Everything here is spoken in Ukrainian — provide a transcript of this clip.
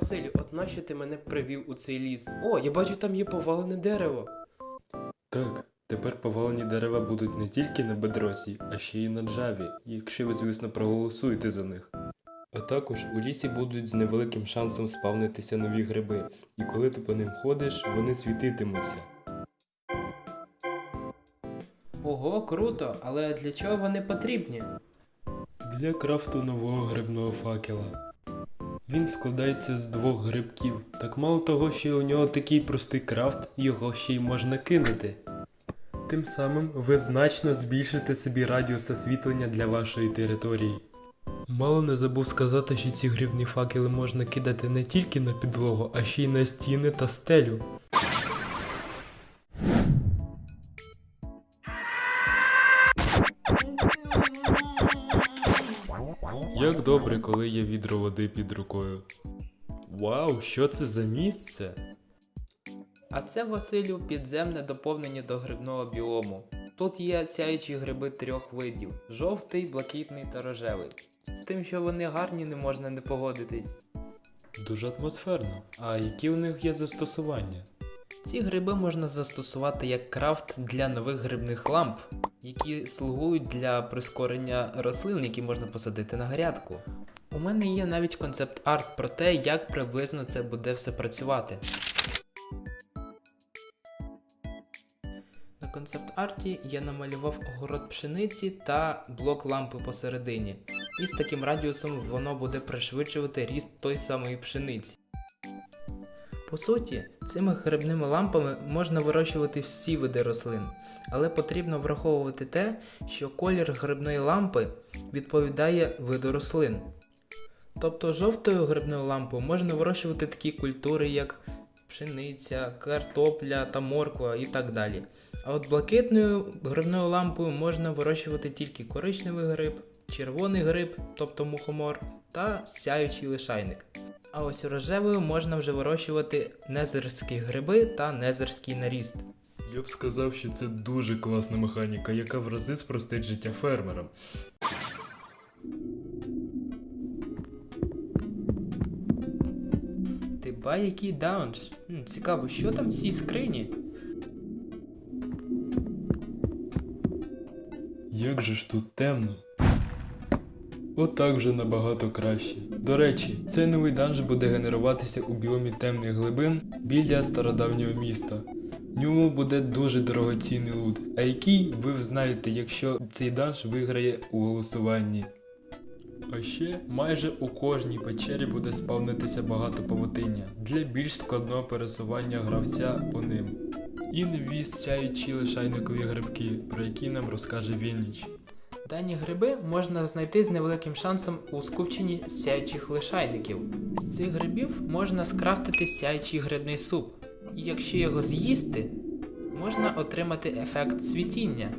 Василю, от нащо ти мене привів у цей ліс? О, я бачу, там є повалене дерево. Так, тепер повалені дерева будуть не тільки на бедросі, а ще й на джаві, якщо ви, звісно, проголосуєте за них. А також у лісі будуть з невеликим шансом спавнитися нові гриби, і коли ти по ним ходиш, вони світитимуться. Ого, круто, але для чого вони потрібні? Для крафту нового грибного факела. Він складається з двох грибків. Так мало того, що у нього такий простий крафт, його ще й можна кинути. Тим самим ви значно збільшите собі радіус освітлення для вашої території. Мало не забув сказати, що ці грибні факели можна кидати не тільки на підлогу, а ще й на стіни та стелю. Як добре, коли є відро води під рукою. Вау, що це за місце? А це Василю підземне доповнення до грибного біому. Тут є сяючі гриби трьох видів: жовтий, блакитний та рожевий. З тим, що вони гарні, не можна не погодитись. Дуже атмосферно. А які у них є застосування? Ці гриби можна застосувати як крафт для нових грибних ламп, які слугують для прискорення рослин, які можна посадити на грядку. У мене є навіть концепт-арт про те, як приблизно це буде все працювати. На концепт-арті я намалював огород пшениці та блок лампи посередині. І з таким радіусом воно буде пришвидшувати ріст той самої пшениці. По суті, цими грибними лампами можна вирощувати всі види рослин, але потрібно враховувати те, що колір грибної лампи відповідає виду рослин. Тобто жовтою грибною лампою можна вирощувати такі культури, як пшениця, картопля та морква і так далі. А от блакитною грибною лампою можна вирощувати тільки коричневий гриб, червоний гриб, тобто мухомор, та сяючий лишайник. А ось рожевою можна вже вирощувати незерські гриби та незерський наріст. Я б сказав, що це дуже класна механіка, яка в рази спростить життя фермерам. Ти ба який даунж? М, Цікаво, що там в цій скрині? Як же ж тут темно. Отак вже набагато краще. До речі, цей новий данж буде генеруватися у біомі темних глибин біля стародавнього міста. В ньому буде дуже дорогоцінний лут, а який ви знаєте, якщо цей данж виграє у голосуванні. А ще майже у кожній печері буде спавнитися багато павутиння для більш складного пересування гравця по ним. І невість сяючі лишайникові грибки, про які нам розкаже Вінніч. Дані гриби можна знайти з невеликим шансом у скупченні сяючих лишайників. З цих грибів можна скрафтити сяючий грибний суп. І якщо його з'їсти, можна отримати ефект цвітіння.